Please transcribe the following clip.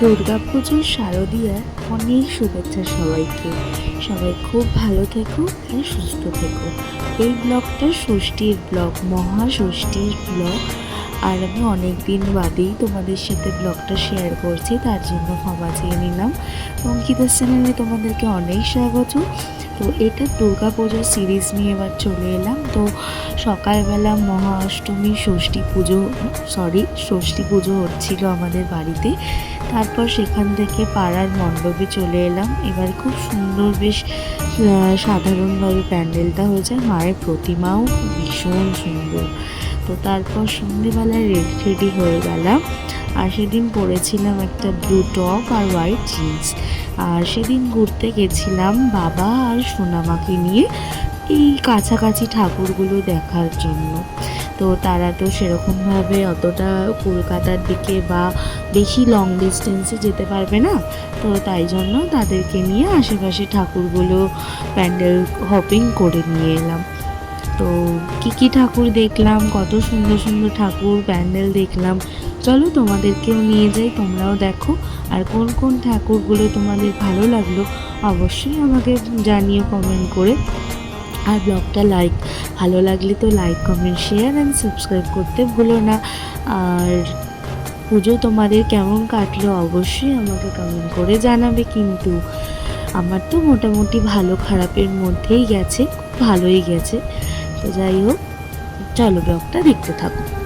দুর্গাপুজোর শারদীয়ার অনেক শুভেচ্ছা সবাইকে। সবাই খুব ভালো থেকো আর সুস্থ থেকো। এই ব্লগটা ষষ্ঠীর ব্লগ, মহা ষষ্ঠীর ব্লগ। আর আমি অনেক দিন বাদেই তোমাদের সাথে ব্লগটা শেয়ার করছি, তার জন্য ক্ষমা চেয়ে নিলাম। অঙ্কিতার চ্যানেলে তোমাদেরকে অনেক স্বাগত। তো এটা দুর্গা পুজোর সিরিজ নিয়ে এবার চলে এলাম। তো সকালবেলা মহা অষ্টমী ষষ্ঠী পুজো সরি ষষ্ঠী পুজো হচ্ছিল আমাদের বাড়িতে। তারপর সেখান থেকে পাড়ার মণ্ডপে চলে এলাম। এবার খুব সুন্দর বেশ সাধারণভাবে প্যান্ডেলটা হয়েছে। মায়ের প্রতিমাও ভীষণ সুন্দর। তো তারপর সন্ধেবেলায় রেডি রেডি হয়ে গেলাম। আর সেদিন পরেছিলাম একটা ব্লু টপ আর হোয়াইট জিন্স আর সেদিন ঘুরতে গেছিলাম বাবা আর সোনামাকে নিয়ে এই কাছাকাছি ঠাকুরগুলো দেখার জন্য। তো তারা তো সেরকমভাবে অতটা কলকাতার দিকে বা বেশি লং ডিস্টেন্সে যেতে পারবে না। তো তাই জন্য তাদেরকে নিয়ে আশেপাশে ঠাকুরগুলো প্যান্ডেল হপিং করে নিয়ে এলাম। তো কী কী ঠাকুর দেখলাম, কত সুন্দর সুন্দর ঠাকুর, প্যান্ডেল দেখলাম চলো তোমাদেরকেও নিয়ে যাই, তোমরাও দেখো। আর কোন কোন ঠাকুরগুলো তোমাদের ভালো লাগল অবশ্যই আমাকে জানিও কমেন্ট করে। আর ব্লগটা লাইক ভালো লাগলে তো like comment share and subscribe করতে ভুলো না। আর পুজো তোমাদের কেমন কাটলো অবশ্যই আমাকে কমেন্ট করে জানাবে কিন্তু আমার তো মোটামুটি ভালো খারাপের মধ্যেই গেছে, খুব ভালোই গেছে। তো যাই হোক, চলো ব্লগটা দেখতে থাকো।